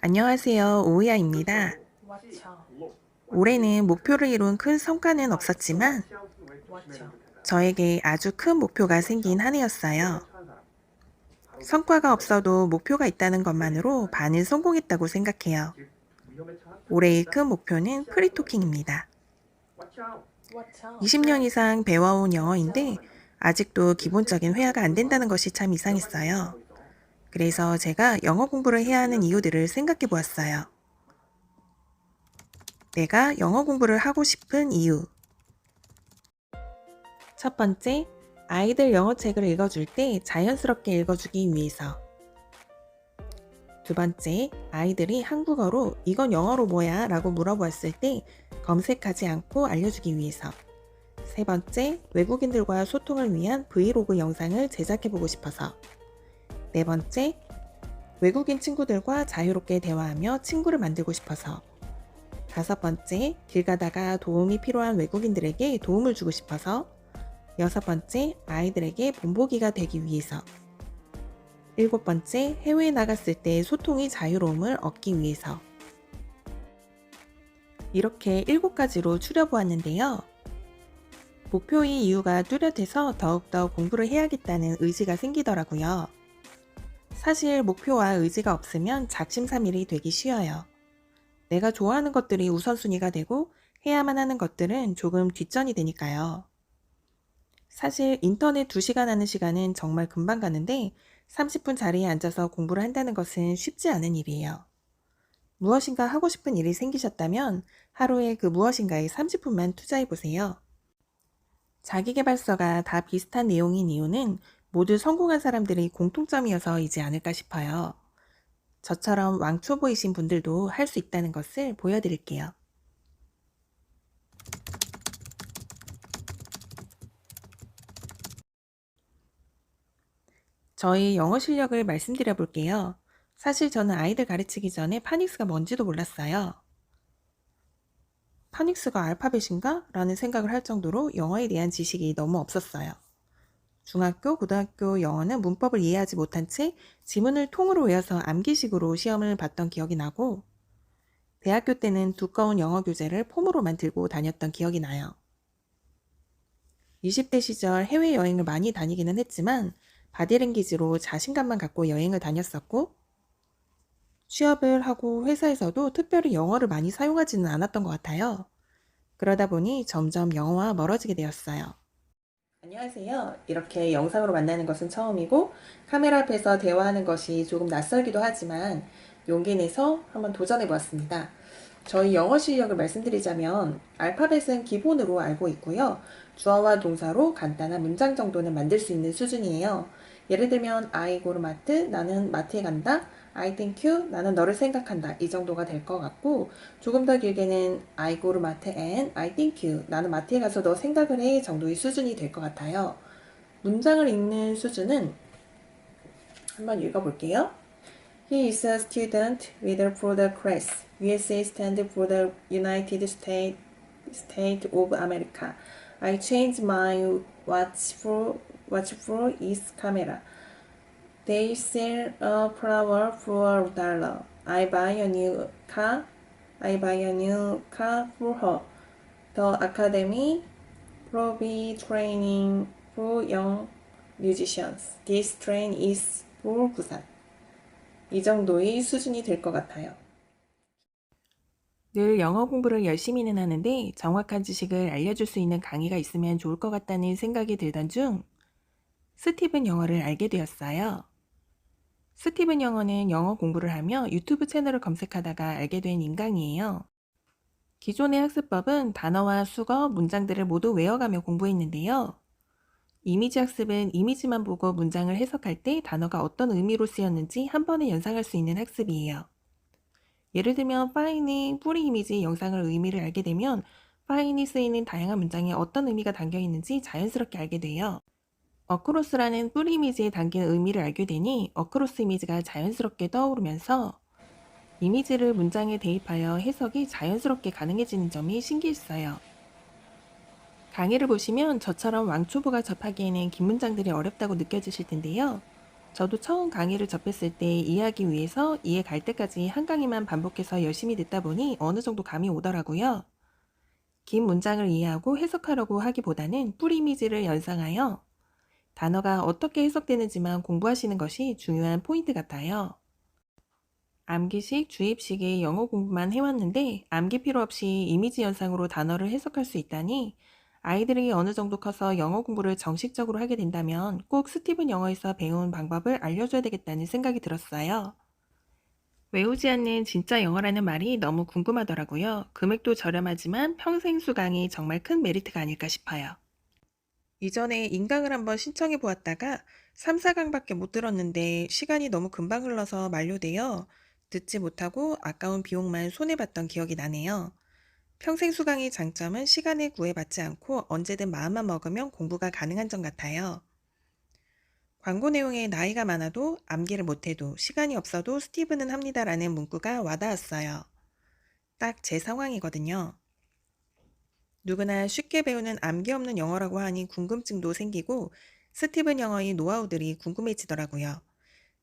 안녕하세요. 오이아입니다. 맞죠. 올해는 목표를 이룬 큰 성과는 없었지만. 저에게 아주 큰 목표가 생긴 한 해였어요. 성과가 없어도 목표가 있다는 것만으로 반은 성공했다고 생각해요. 올해의 큰 목표는 프리토킹입니다. 맞죠. 20년 이상 배워온 영어인데 아직도 기본적인 회화가 안 된다는 것이 참 이상했어요. 그래서 제가 영어 공부를 해야 하는 이유들을 생각해 보았어요. 내가 영어 공부를 하고 싶은 이유. 첫 번째, 아이들 영어 책을 읽어줄 때 자연스럽게 읽어주기 위해서. 두 번째, 아이들이 한국어로 이건 영어로 뭐야? 라고 물어보았을 때 검색하지 않고 알려주기 위해서. 세 번째, 외국인들과 소통을 위한 브이로그 영상을 제작해보고 싶어서. 네 번째, 외국인 친구들과 자유롭게 대화하며 친구를 만들고 싶어서. 다섯 번째, 길 가다가 도움이 필요한 외국인들에게 도움을 주고 싶어서. 여섯 번째, 아이들에게 본보기가 되기 위해서. 일곱 번째, 해외에 나갔을 때 소통이 자유로움을 얻기 위해서. 이렇게 일곱 가지로 추려보았는데요. 목표의 이유가 뚜렷해서 더욱더 공부를 해야겠다는 의지가 생기더라고요. 사실 목표와 의지가 없으면 작심삼일이 되기 쉬워요. 내가 좋아하는 것들이 우선순위가 되고 해야만 하는 것들은 조금 뒷전이 되니까요. 사실 인터넷 2시간 하는 시간은 정말 금방 가는데 30분 자리에 앉아서 공부를 한다는 것은 쉽지 않은 일이에요. 무엇인가 하고 싶은 일이 생기셨다면 하루에 그 무엇인가에 30분만 투자해 보세요. 자기계발서가 다 비슷한 내용인 이유는 모두 성공한 사람들이 공통점이어서이지 않을까 싶어요. 저처럼 왕초 보이신 분들도 할 수 있다는 것을 보여드릴게요. 저희 영어 실력을 말씀드려 볼게요. 사실 저는 아이들 가르치기 전에 파닉스가 뭔지도 몰랐어요. 파닉스가 알파벳인가? 라는 생각을 할 정도로 영어에 대한 지식이 너무 없었어요. 중학교, 고등학교 영어는 문법을 이해하지 못한 채 지문을 통으로 외워서 암기식으로 시험을 봤던 기억이 나고, 대학교 때는 두꺼운 영어 교재를 폼으로만 들고 다녔던 기억이 나요. 20대 시절 해외여행을 많이 다니기는 했지만, 바디랭귀지로 자신감만 갖고 여행을 다녔었고, 취업을 하고 회사에서도 특별히 영어를 많이 사용하지는 않았던 것 같아요. 그러다 보니 점점 영어와 멀어지게 되었어요. 안녕하세요. 이렇게 영상으로 만나는 것은 처음이고 카메라 앞에서 대화하는 것이 조금 낯설기도 하지만 용기 내서 한번 도전해 보았습니다. 저희 영어 실력을 말씀드리자면 알파벳은 기본으로 알고 있고요. 주어와 동사로 간단한 문장 정도는 만들 수 있는 수준이에요. 예를 들면 I go to 마트, 나는 마트에 간다. I think you, 나는 너를 생각한다. 이 정도가 될 것 같고 조금 더 길게는 I go to 마트 and I think you, 나는 마트에 가서 너 생각을 해 정도의 수준이 될 것 같아요. 문장을 읽는 수준은 한번 읽어볼게요. He is a student with a broader class. USA stand for the United States State of America. I changed my watch for watch for its camera. They sell a flower for a dollar. I buy a new car. I buy a new car for her. The academy provide training for young musicians. This train is for 부산. 이 정도의 수준이 될 것 같아요. 늘 영어 공부를 열심히는 하는데 정확한 지식을 알려줄 수 있는 강의가 있으면 좋을 것 같다는 생각이 들던 중 스티븐 영어를 알게 되었어요. 스티븐 영어는 영어 공부를 하며 유튜브 채널을 검색하다가 알게 된 인강이에요. 기존의 학습법은 단어와 수거, 문장들을 모두 외워가며 공부했는데요. 이미지 학습은 이미지만 보고 문장을 해석할 때 단어가 어떤 의미로 쓰였는지 한 번에 연상할 수 있는 학습이에요. 예를 들면 fine의 뿌리 이미지 영상을 의미를 알게 되면 fine이 쓰이는 다양한 문장에 어떤 의미가 담겨 있는지 자연스럽게 알게 돼요. 어크로스라는 뿌리 이미지에 담긴 의미를 알게 되니 어크로스 이미지가 자연스럽게 떠오르면서 이미지를 문장에 대입하여 해석이 자연스럽게 가능해지는 점이 신기했어요. 강의를 보시면 저처럼 왕초보가 접하기에는 긴 문장들이 어렵다고 느껴지실 텐데요. 저도 처음 강의를 접했을 때 이해하기 위해서 이해 갈 때까지 한 강의만 반복해서 열심히 듣다 보니 어느 정도 감이 오더라고요. 긴 문장을 이해하고 해석하려고 하기보다는 뿌리 이미지를 연상하여 단어가 어떻게 해석되는지만 공부하시는 것이 중요한 포인트 같아요. 암기식, 주입식의 영어 공부만 해왔는데 암기 필요 없이 이미지 연상으로 단어를 해석할 수 있다니 아이들이 어느 정도 커서 영어 공부를 정식적으로 하게 된다면 꼭 스티븐 영어에서 배운 방법을 알려줘야 되겠다는 생각이 들었어요. 외우지 않는 진짜 영어라는 말이 너무 궁금하더라고요. 금액도 저렴하지만 평생 수강이 정말 큰 메리트가 아닐까 싶어요. 이전에 인강을 한번 신청해 보았다가 3, 4강밖에 못 들었는데 시간이 너무 금방 흘러서 만료되어 듣지 못하고 아까운 비용만 손해봤던 기억이 나네요. 평생 수강의 장점은 시간에 구애받지 않고 언제든 마음만 먹으면 공부가 가능한 점 같아요. 광고 내용에 나이가 많아도 암기를 못해도 시간이 없어도 스티브는 합니다라는 문구가 와닿았어요. 딱 제 상황이거든요. 누구나 쉽게 배우는 암기 없는 영어라고 하니 궁금증도 생기고 스티븐 영어의 노하우들이 궁금해지더라고요.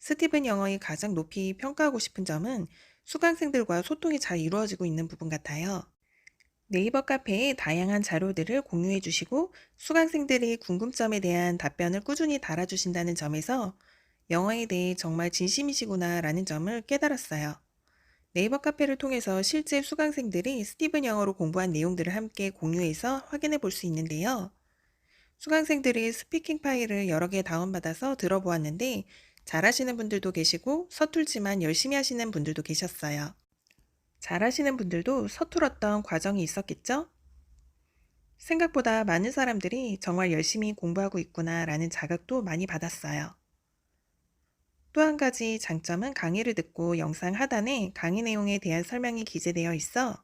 스티븐 영어의 가장 높이 평가하고 싶은 점은 수강생들과 소통이 잘 이루어지고 있는 부분 같아요. 네이버 카페에 다양한 자료들을 공유해 주시고 수강생들이 궁금점에 대한 답변을 꾸준히 달아주신다는 점에서 영어에 대해 정말 진심이시구나 라는 점을 깨달았어요. 네이버 카페를 통해서 실제 수강생들이 스티븐 영어로 공부한 내용들을 함께 공유해서 확인해 볼 수 있는데요. 수강생들이 스피킹 파일을 여러 개 다운받아서 들어보았는데 잘하시는 분들도 계시고 서툴지만 열심히 하시는 분들도 계셨어요. 잘하시는 분들도 서툴었던 과정이 있었겠죠? 생각보다 많은 사람들이 정말 열심히 공부하고 있구나 라는 자극도 많이 받았어요. 또 한 가지 장점은 강의를 듣고 영상 하단에 강의 내용에 대한 설명이 기재되어 있어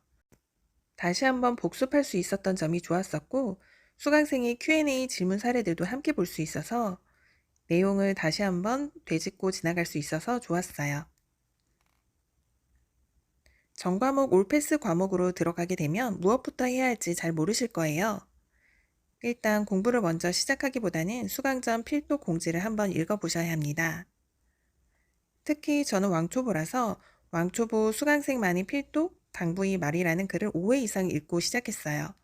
다시 한번 복습할 수 있었던 점이 좋았었고 수강생의 Q&A 질문 사례들도 함께 볼 수 있어서 내용을 다시 한번 되짚고 지나갈 수 있어서 좋았어요. 전 과목 올패스 과목으로 들어가게 되면 무엇부터 해야 할지 잘 모르실 거예요. 일단 공부를 먼저 시작하기보다는 수강 전 필독 공지를 한번 읽어보셔야 합니다. 특히 저는 왕초보라서 왕초보 수강생만이 필독, 당부의 말이라는 글을 5회 이상 읽고 시작했어요.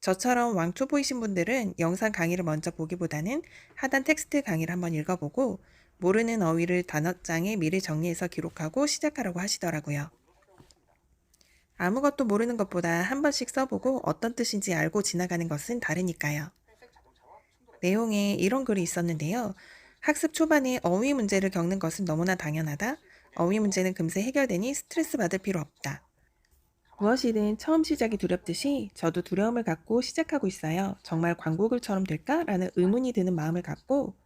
저처럼 왕초보이신 분들은 영상 강의를 먼저 보기보다는 하단 텍스트 강의를 한번 읽어보고 모르는 어휘를 단어장에 미리 정리해서 기록하고 시작하라고 하시더라고요. 아무것도 모르는 것보다 한 번씩 써보고 어떤 뜻인지 알고 지나가는 것은 다르니까요. 내용에 이런 글이 있었는데요. 학습 초반에 어휘 문제를 겪는 것은 너무나 당연하다. 어휘 문제는 금세 해결되니 스트레스 받을 필요 없다. 무엇이든 처음 시작이 두렵듯이 저도 두려움을 갖고 시작하고 있어요. 정말 광고글처럼 될까? 라는 의문이 드는 마음을 갖고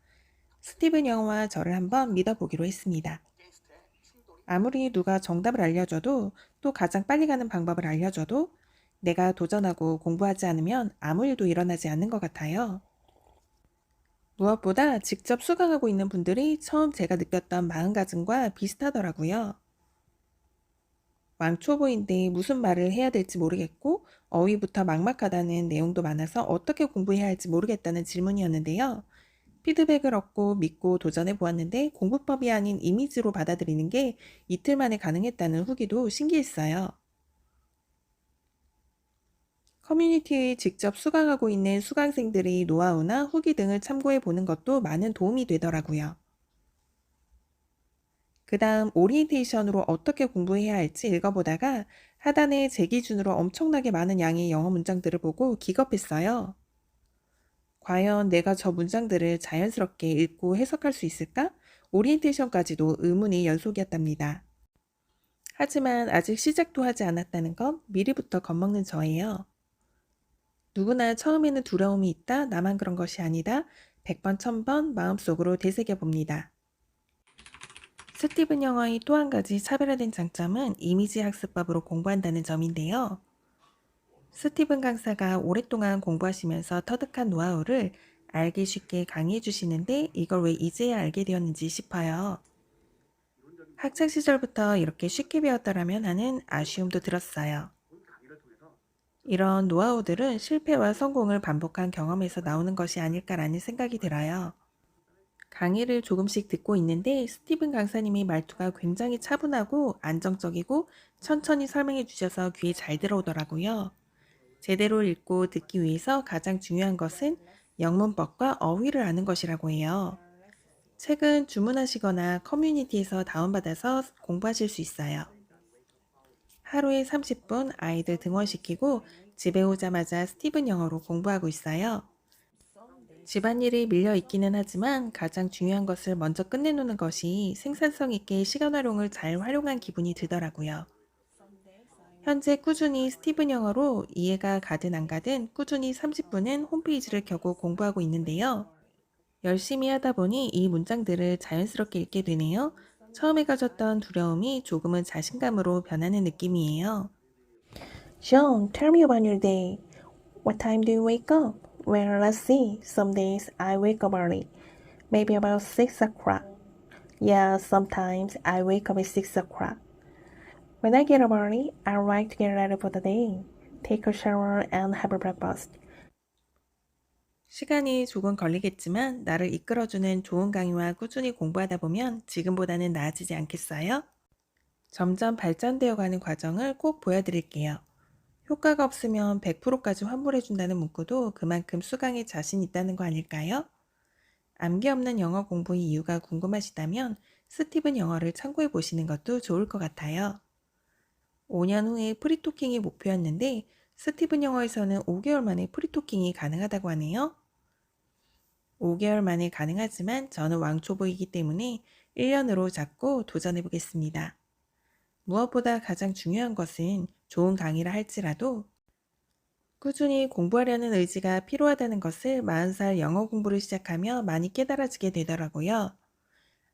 스티븐 영어와 저를 한번 믿어보기로 했습니다. 아무리 누가 정답을 알려줘도 또 가장 빨리 가는 방법을 알려줘도 내가 도전하고 공부하지 않으면 아무 일도 일어나지 않는 것 같아요. 무엇보다 직접 수강하고 있는 분들이 처음 제가 느꼈던 마음가짐과 비슷하더라고요. 왕초보인데 무슨 말을 해야 될지 모르겠고 어휘부터 막막하다는 내용도 많아서 어떻게 공부해야 할지 모르겠다는 질문이었는데요. 피드백을 얻고 믿고 도전해 보았는데 공부법이 아닌 이미지로 받아들이는 게 이틀 만에 가능했다는 후기도 신기했어요. 커뮤니티에 직접 수강하고 있는 수강생들의 노하우나 후기 등을 참고해 보는 것도 많은 도움이 되더라고요. 그 다음 오리엔테이션으로 어떻게 공부해야 할지 읽어보다가 하단에 제 기준으로 엄청나게 많은 양의 영어 문장들을 보고 기겁했어요. 과연 내가 저 문장들을 자연스럽게 읽고 해석할 수 있을까? 오리엔테이션까지도 의문이 연속이었답니다. 하지만 아직 시작도 하지 않았다는 건 미리부터 겁먹는 저예요. 누구나 처음에는 두려움이 있다, 나만 그런 것이 아니다, 100번, 1000번 마음속으로 되새겨 봅니다. 스티븐 영어의 또 한 가지 차별화된 장점은 이미지 학습법으로 공부한다는 점인데요. 스티븐 강사가 오랫동안 공부하시면서 터득한 노하우를 알기 쉽게 강의해 주시는데 이걸 왜 이제야 알게 되었는지 싶어요. 학창 시절부터 이렇게 쉽게 배웠더라면 하는 아쉬움도 들었어요. 이런 노하우들은 실패와 성공을 반복한 경험에서 나오는 것이 아닐까라는 생각이 들어요. 강의를 조금씩 듣고 있는데 스티븐 강사님의 말투가 굉장히 차분하고 안정적이고 천천히 설명해 주셔서 귀에 잘 들어오더라고요. 제대로 읽고 듣기 위해서 가장 중요한 것은 영문법과 어휘를 아는 것이라고 해요. 책은 주문하시거나 커뮤니티에서 다운받아서 공부하실 수 있어요. 하루에 30분 아이들 등원시키고 집에 오자마자 스티븐 영어로 공부하고 있어요. 집안일이 밀려 있기는 하지만 가장 중요한 것을 먼저 끝내놓는 것이 생산성 있게 시간 활용을 잘 활용한 기분이 들더라고요. 현재 꾸준히 스티븐 영어로 이해가 가든 안 가든 꾸준히 30분은 홈페이지를 켜고 공부하고 있는데요. 열심히 하다 보니 이 문장들을 자연스럽게 읽게 되네요. 처음에 가졌던 두려움이 조금은 자신감으로 변하는 느낌이에요. Sean, tell me about your day. What time do you wake up? Well, let's see. Some days I wake up early, maybe about 6 o'clock. Yeah, sometimes I wake up at 6 o'clock. When I get up early, I like to get ready for the day, take a shower, and have a breakfast. 시간이 조금 걸리겠지만 나를 이끌어주는 좋은 강의와 꾸준히 공부하다 보면 지금보다는 나아지지 않겠어요? 점점 발전되어 가는 과정을 꼭 보여드릴게요. 효과가 없으면 100%까지 환불해준다는 문구도 그만큼 수강에 자신 있다는 거 아닐까요? 암기 없는 영어 공부의 이유가 궁금하시다면 스티븐 영어를 참고해 보시는 것도 좋을 것 같아요. 5년 후에 프리토킹이 목표였는데 스티븐 영어에서는 5개월 만에 프리토킹이 가능하다고 하네요. 5개월 만에 가능하지만 저는 왕초보이기 때문에 1년으로 잡고 도전해 보겠습니다. 무엇보다 가장 중요한 것은 좋은 강의를 할지라도 꾸준히 공부하려는 의지가 필요하다는 것을 40살 영어 공부를 시작하며 많이 깨달아지게 되더라고요.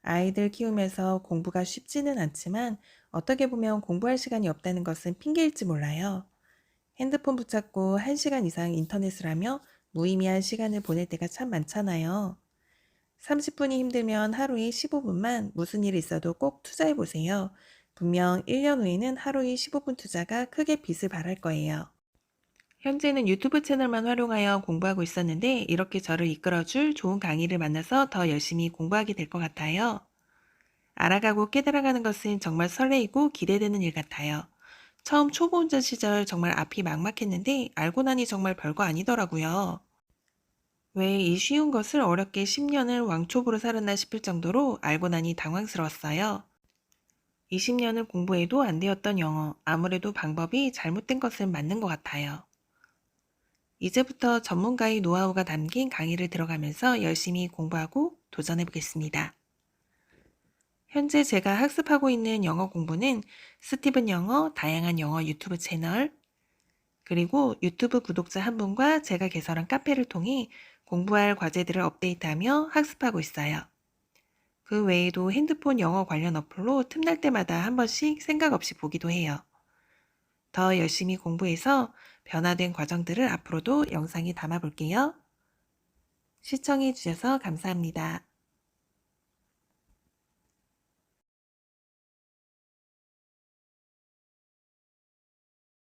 아이들 키우면서 공부가 쉽지는 않지만 어떻게 보면 공부할 시간이 없다는 것은 핑계일지 몰라요. 핸드폰 붙잡고 1시간 이상 인터넷을 하며 무의미한 시간을 보낼 때가 참 많잖아요. 30분이 힘들면 하루에 15분만 무슨 일이 있어도 꼭 투자해 보세요. 분명 1년 후에는 하루에 15분 투자가 크게 빚을 발할 거예요. 현재는 유튜브 채널만 활용하여 공부하고 있었는데 이렇게 저를 이끌어줄 좋은 강의를 만나서 더 열심히 공부하게 될 것 같아요. 알아가고 깨달아가는 것은 정말 설레이고 기대되는 일 같아요. 처음 초보 운전 시절 정말 앞이 막막했는데 알고 나니 정말 별거 아니더라고요. 왜 이 쉬운 것을 어렵게 10년을 왕초보로 살았나 싶을 정도로 알고 나니 당황스러웠어요. 20년을 공부해도 안 되었던 영어, 아무래도 방법이 잘못된 것은 맞는 것 같아요. 이제부터 전문가의 노하우가 담긴 강의를 들어가면서 열심히 공부하고 도전해 보겠습니다. 현재 제가 학습하고 있는 영어 공부는 스티븐 영어, 다양한 영어 유튜브 채널, 그리고 유튜브 구독자 한 분과 제가 개설한 카페를 통해 공부할 과제들을 업데이트하며 학습하고 있어요. 그 외에도 핸드폰 영어 관련 어플로 틈날 때마다 한 번씩 생각 없이 보기도 해요. 더 열심히 공부해서 변화된 과정들을 앞으로도 영상에 담아 볼게요. 시청해 주셔서 감사합니다.